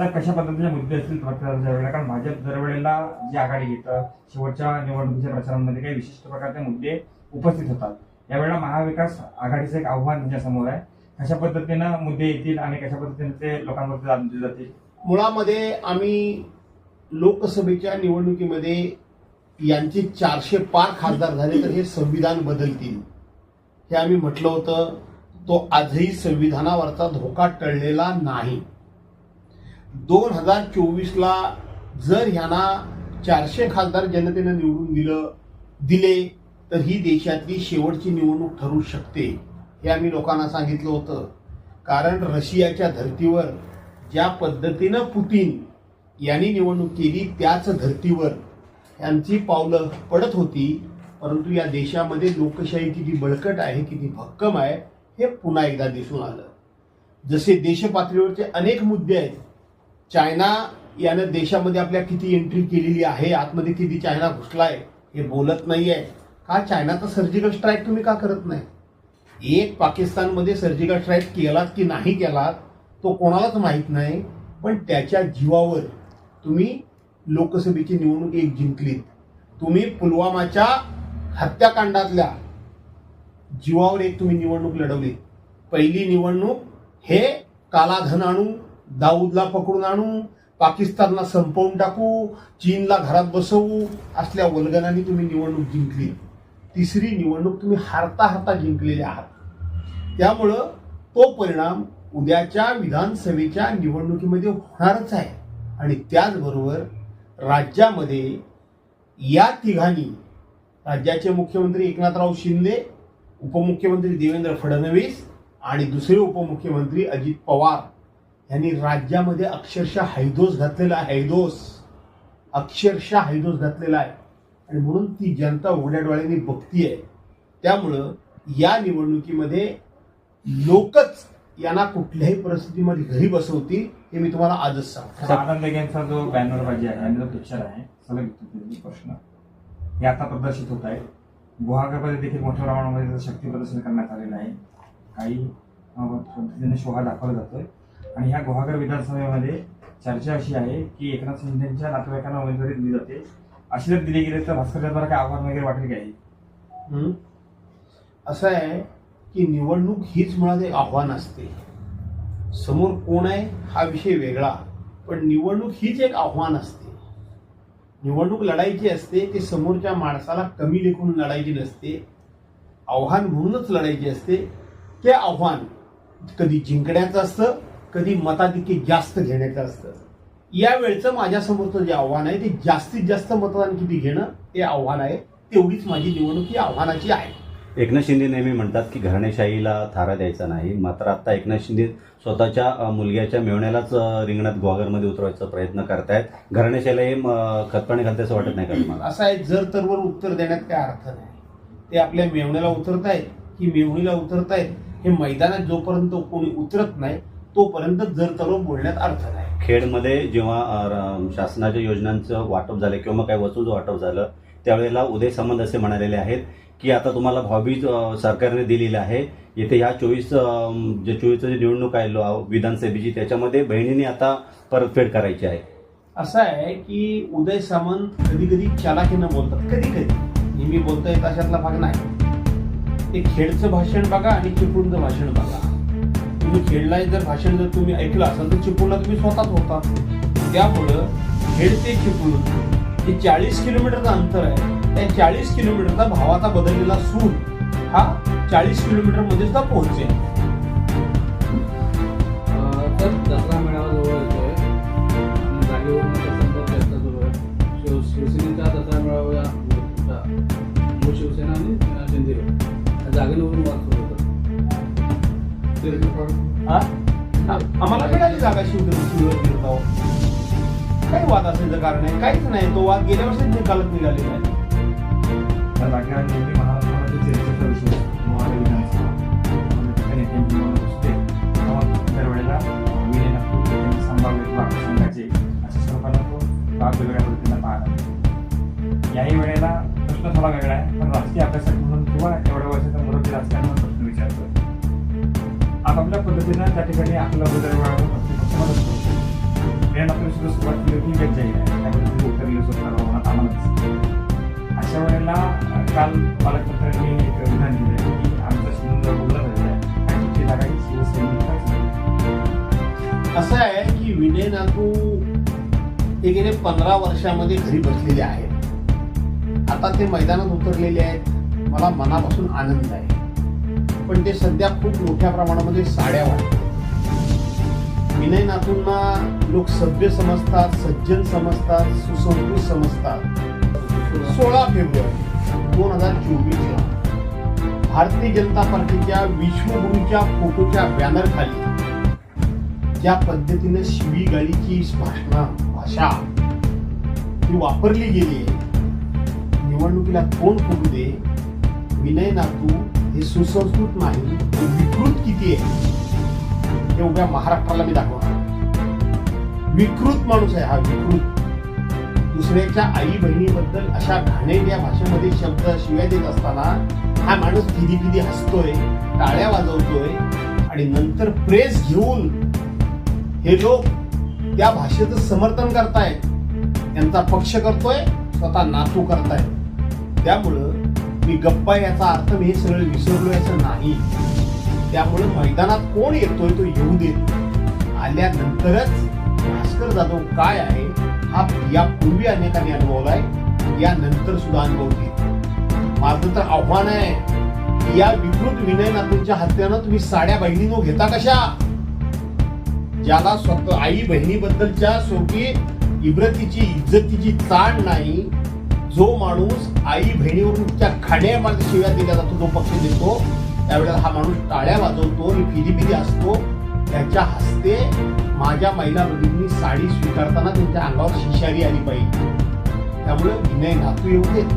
तर कशा पद्धतीचे मुद्दे असतील प्रचाराच्या वेळेला कारण भाजप दरवेळेला जी आघाडी घेतं शेवटच्या निवडणुकीच्या प्रचारामध्ये काही विशिष्ट प्रकारचे मुद्दे उपस्थित होतात. यावेळेला महाविकास आघाडीचं एक आव्हान त्यांच्यासमोर आहे. कशा पद्धतीनं मुद्दे येतील आणि कशा पद्धतीने ते लोकांवरती दिले जातील? मुळामध्ये आम्ही लोकसभेच्या निवडणुकीमध्ये यांचे चारशे पार खासदार झाले तर हे संविधान बदलतील. हे आम्ही म्हटलं होतं तो आजही संविधानावरचा धोका टळलेला नाही. दोन हजार चोवीसला जर ह्यांना चारशे खासदार जनतेनं निवडून दिलं दिले तर ही देशातली शेवटची निवडणूक ठरू शकते हे आम्ही लोकांना सांगितलं होतं. कारण रशियाच्या धर्तीवर ज्या पद्धतीनं पुतीन यांनी निवडणूक केली त्याच धर्तीवर यांची पावलं पडत होती. परंतु या देशामध्ये लोकशाही किती बळकट आहे किती भक्कम आहे हे पुन्हा एकदा दिसून आलं. जसे देशपातळीवरचे अनेक मुद्दे आहेत चायना यानं देशामध्ये आपल्या किती एंट्री केलेली आहे आतमध्ये किती चायना घुसलाय हे बोलत नाहीये. का चायनाचा सर्जिकल स्ट्राईक तुम्ही का करत नाही? एक पाकिस्तानमध्ये सर्जिकल स्ट्राईक केलात की नाही केलात तो कोणालाच माहीत नाही पण त्याच्या जीवावर तुम्ही लोकसभेची निवडणूक एक जिंकलीत. तुम्ही पुलवामाच्या हत्याकांडातल्या जीवावर एक तुम्ही निवडणूक लढवली पहिली निवडणूक हे कालाधन आणून दाऊदला पकडून आणू पाकिस्तानला संपवून टाकू चीनला घरात बसवू असल्या वल्गनाने तुम्ही निवडणूक जिंकली. तिसरी निवडणूक तुम्ही हारता हारता जिंकलेले आहात. त्यामुळं तो परिणाम उद्याच्या विधानसभेच्या निवडणुकीमध्ये होणारच आहे. आणि त्याचबरोबर राज्यामध्ये या तिघांनी राज्याचे मुख्यमंत्री एकनाथराव शिंदे उपमुख्यमंत्री देवेंद्र फडणवीस आणि दुसरे उपमुख्यमंत्री अजित पवार यांनी राज्यामध्ये अक्षरशः हैदोस घातलेला आहे. हैदोस. अक्षरशः हैदोस घातलेला आहे. आणि म्हणून ती जनता उघड्या डोळ्यांनी बघतीये. त्यामुळं या निवडणुकीमध्ये लोकच यांना कुठल्याही परिस्थितीमध्ये घरी बसवतील हे मी तुम्हाला आजच सांगतो. आनंद यांचा जो बॅनर बाजी आहे आणि जो पिक्चर आहे सलग प्रश्न. हे आता प्रदर्शित होत आहे. गुहागरमध्ये देखील मोठ्या प्रमाणामध्ये शक्ती प्रदर्शन करण्यात आलेलं आहे. काही पद्धतीने शोभा दाखवला जातोय आणि ह्या गुहागर विधानसभेमध्ये चर्चा अशी आहे की एकनाथ शिंदेच्या नातेवाईकांना उमेदवारी दिली जाते. अशी जर दिली गेली तर भास्करच्या काय आव्हान वगैरे वाटेल काय असं आहे की निवडणूक हीच मुळात एक आव्हान असते. समोर कोण आहे हा विषय वेगळा पण निवडणूक हीच एक आव्हान असते. निवडणूक लढायची असते ते समोरच्या माणसाला कमी लेखून लढायची नसते. आव्हान म्हणूनच लढायची असते. ते आव्हान कधी जिंकण्याचं असतं कधी मताधिक्य जास्त घेण्याचं असतं. यावेळचं माझ्यासमोरचं जे आव्हान आहे ते जास्तीत जास्त मतदान किती घेणं हे आव्हान आहे. तेवढीच माझी निवडणूक ही आव्हानाची आहे. एकनाथ शिंदे नेहमी म्हणतात की घराणेशाहीला थारा द्यायचा नाही. मात्र आता एकनाथ शिंदे स्वतःच्या मुलग्याच्या मेवण्यालाच अ, रिंगणात गुहागरमध्ये उतरवायचा प्रयत्न करतायत. घराणेशाहीला हे खतपाणी घालते असं वाटत नाही का तुम्हाला? असं आहे जर तरवर उत्तर देण्यात काय अर्थ नाही. ते आपल्या मेवण्याला उतरतायत की मेवणीला उतरतायत हे मैदानात जोपर्यंत कोणी उतरत नाही तोपर्यंत जर तर बोलण्यात अर्थ नाही. खेडमध्ये जेव्हा शासनाच्या योजनांचं वाटप झालं किंवा मग काही वस्तूचं वाटप झालं त्यावेळेला उदय सामंत असे म्हणालेले आहेत की आता तुम्हाला भावबीज अ, सरकारने दिलेली आहे. येथे ह्या चोवीस जे चोवीसचं जे निवडणूक आहे लो- विधानसभेची त्याच्यामध्ये बहिणींनी आता परतफेड करायची आहे. असं आहे की उदय सामंत कधी कधी चालाखीनं बोलतात. कधी कधी नेहमी बोलता येत अशातला भाग नाही. ते खेडचं भाषण बघा आणि चिपळूणचं भाषण बघा. तुम्ही खेळलाय जर भाषण जर तुम्ही ऐकलं असाल तर चिपळूणला तुम्ही स्वतःच होता. त्यामुळं खेड ते चिपळूण हे चाळीस किलोमीटरचं अंतर आहे. त्या चाळीस किलोमीटरचा भावाचा बदललेला सूर हा चाळीस किलोमीटरमध्ये सुद्धा पोहोचेल तर काहीच नाही. तो वाद गेल्या वर्षीच निकालात निघालेला आहे. तर बाकी नेहमी महाराष्ट्रामध्ये चर्चेचा विषय विधानसभा. असते. तेव्हा दरवेळेला विनय नागपूर त्यांचे संभाव्य भाग संघाचे अशा स्वरूपानं तो भाग वेगळ्या पद्धतीनं याही वेळेला प्रश्न थोडा वेगळा आहे पण राजकीय अभ्यासक म्हणून किंवा एवढ्या वर्षाचा मुरब्बी राजकारणावर प्रश्न विचारतो आपापल्या पद्धतीनं त्या ठिकाणी आपलं उदरवाढ मदत करतो सुद्धा सुरुवात केली होती वेळ जाईल आहे त्यामध्ये अशा वेळेला काल पालकमंत्र्यांनी एक विधान दिलं की आमचा सिंधुदुर्ग बोलला पाहिजे आणि तुमची जागा ही असं आहे की विनय नातू हे गेले पंधरा वर्षामध्ये घरी बसलेले आहेत. आता ते मैदानात उतरलेले आहेत. मला मनापासून आनंद आहे. पण ते सध्या खूप मोठ्या प्रमाणामध्ये साड्या वाटतात. विनय नातूंना लोक सभ्य समजतात सज्जन समजतात सुसंस्कृत समजतात. सोळा फेब्रुवारी दोन हजार चोवीसला भारतीय जनता पार्टीच्या विश्वगुरूच्या फोटोच्या बॅनर खाली ज्या पद्धतीने शिवीगाळीची भाषणा भाषा ही वापरली गेली आहे निवडणुकीला कोण करू दे विनय नातू हे सुसंस्कृत नाही विकृत किती आहे? हे उभ्या महाराष्ट्राला मी दाखवणार विकृत माणूस आहे हा विकृत. दुसऱ्याच्या आई बहिणीबद्दल अशा घाणेरड्या भाषेमध्ये शब्द शिव्या देत असताना हा माणूस फिदी फिदी हसतोय टाळ्या वाजवतोय आणि नंतर प्रेस घेऊन हे लोक त्या भाषेचं समर्थन करतायत. त्यांचा पक्ष करतोय स्वतः नातू करतायत. त्यामुळं मी गप्पा याचा अर्थ मी हे सगळं विसरलोय याचं नाही. त्यामुळे मैदानात कोण येतोय तो येऊ देत आल्यानंतरच भास्कर जाधव काय आहे हा यापूर्वी अनेकांनी अनुभवलाय. यानंतर सुद्धा अनुभवतील माझं तर आव्हान आहे की या विकृत विनय नातूंच्या हत्यानं तुम्ही साड्या बहिणीनो घेता कशा? ज्याला स्वतः आई बहिणीबद्दलच्या सोपी इब्रतीची इज्जतीची ताण नाही जो माणूस आई बहिणीवरून त्या खाण्यामध्ये शिव्या दिल्या जातो तो पक्ष देतो. त्यावेळेला हा माणूस टाळ्या वाजवतो आणि फिदी असतो. त्याच्या हस्ते माझ्या महिला भगिनींनी साडी स्वीकारताना त्यांच्या अंगावर शिशारी आली पाहिजे त्यामुळे विनय नातू येऊ देत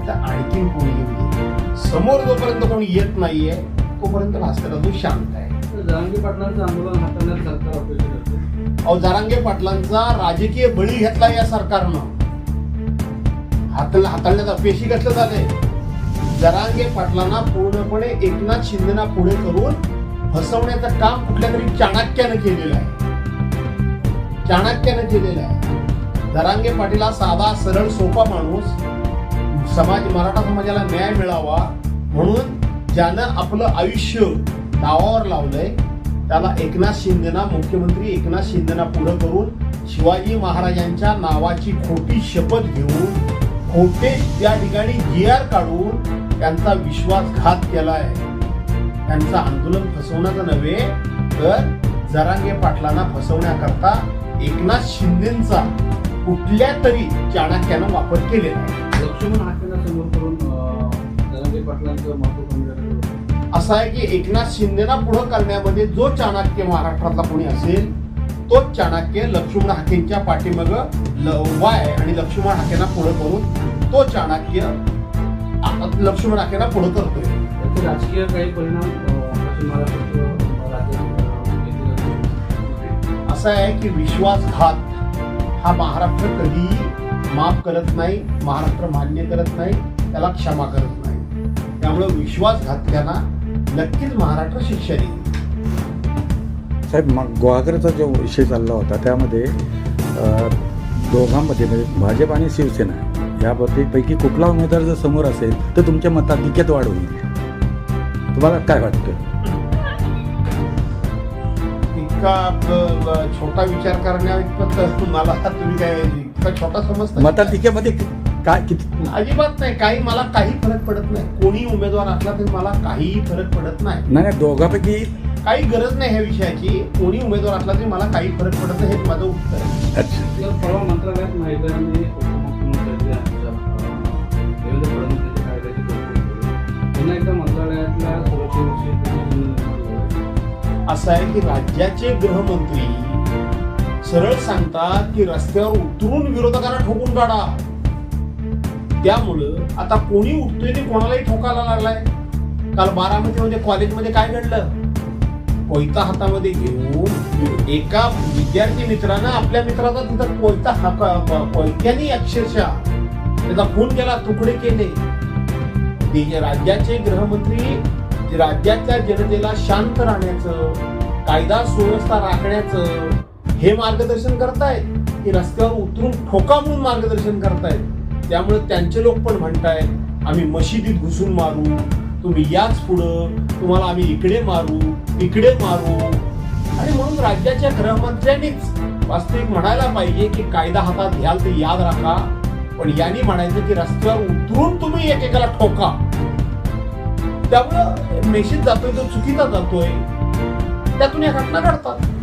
आता आणखीन कोणी येऊ दे. समोर जोपर्यंत कोणी येत नाहीये तोपर्यंत भास्कर अजून शांत आहे. जरांगे पाटलांचं आंदोलन हाताळण्यात सरकार अपयशी ठरते अहो जरांगे पाटलांचा राजकीय बळी घेतला या सरकारनं. हात हाताळण्यात अपयशी कसलं झालंय? जरांगे पाटलांना पूर्णपणे एकनाथ शिंदेना पुढे करून हसवण्याचं काम कुठल्या तरी चाणक्यानं केलेलं आहे. चाणक्यानं केलेलं आहे. जरांगे पाटील हा साधा सरळ सोपा माणूस. समाज मराठा समाजाला न्याय मिळावा म्हणून ज्यानं आपलं आयुष्य नावावर लावलंय त्याला एकनाथ शिंदेना मुख्यमंत्री एकनाथ शिंदेना पुढे करून शिवाजी महाराजांच्या नावाची खोटी शपथ घेऊन खोटे त्या ठिकाणी जी आर काढून त्यांचा विश्वासघात केलाय. त्यांचं आंदोलन फसवण्याचं नव्हे तर जरांगे पाटलांना फसवण्याकरता एकनाथ शिंदेचा कुठल्या तरी चाणक्यानं वापर केलेला आहे. असं आहे की एकनाथ शिंदेना पुढे करण्यामध्ये जो चाणक्य महाराष्ट्रातला कोणी असेल तोच चाणक्य लक्ष्मण हाकेंच्या पाठीमाग आहे आणि लक्ष्मण हाकेंना पुढे करून तो चाणक्य लक्ष्मण हाकेंना पुढे करतोय. राजकीय काही परिणाम असं आहे की विश्वासघात हा महाराष्ट्र कधीही माफ करत नाही महाराष्ट्र मान्य करत नाही त्याला क्षमा करत नाही. त्यामुळे विश्वासघातल्याना नक्कीच महाराष्ट्र शिक्षा देईल साहेब मग गुहागरचा जो विषय चालला होता त्यामध्ये दोघांमध्ये म्हणजे भाजप आणि शिवसेना यापैकी पैकी कुठला उमेदवार जर समोर असेल तर तुमच्या मताधिक्यात वाढ होईल तुम्हाला काय वाटतं? इतका छोटा विचार करण्या इतपत मला तुम्ही काय इतका छोटा समजता? मताधिक्यामध्ये काय किती? अजिबात नाही काही मला काही फरक पडत नाही. कोणी उमेदवार असला तरी मला काहीही फरक पडत नाही. नाही नाही दोघांपैकी काही गरज नाही ह्या विषयाची. कोणी उमेदवार असला तरी मला काही फरक पडत नाही हे माझं उत्तर आहे. अच्छा. तर परवा मंत्रालयात महिलांनी उपमुख्यमंत्र्यांचे आमच्या, अं, देवेंद्र फडणवीस यांच्या कायद्याची तरतूद केली. पुन्हा एकदा मंत्रालयातल्या सुरक्षेविषयी प्रश्न निर्माण झाले. असं आहे की राज्याचे गृहमंत्री सरळ सांगतात की रस्त्यावर उतरून विरोधकांना ठोकून काढा. त्यामुळं आता कोणी उठतोय ते कोणालाही ठोकायला लागलाय. काल बारामतीमध्ये कॉलेजमध्ये काय घडलं? कोयता हातामध्ये घेऊन एका विद्यार्थी मित्रानं आपल्या मित्राचा तिथं कोयता हाका कोयत्याने अक्षरशः त्याचा खून केला तुकडे केले. ते राज्याचे गृहमंत्री राज्यातल्या जनतेला शांत राहण्याचं कायदा सुव्यवस्था राखण्याचं हे मार्गदर्शन करतायत. की रस्त्यावर उतरून ठोका म्हणून मार्गदर्शन करतायत. त्यामुळे त्यांचे लोक पण म्हणतायत आम्ही मशिदीत घुसून मारू तुम्ही याच पुढं तुम्हाला आम्ही इकडे मारू इकडे मारू. आणि म्हणून राज्याच्या गृहमंत्र्यांनीच वास्तविक म्हणायला पाहिजे की कायदा हातात घ्याल ते याद राखा. पण यांनी म्हणायचं की रस्त्यावर उतरून तुम्ही एकेकाला ठोका. त्यामुळं मेसेज जातोय तो चुकीचा जातोय. त्यातून या घटना घडतात.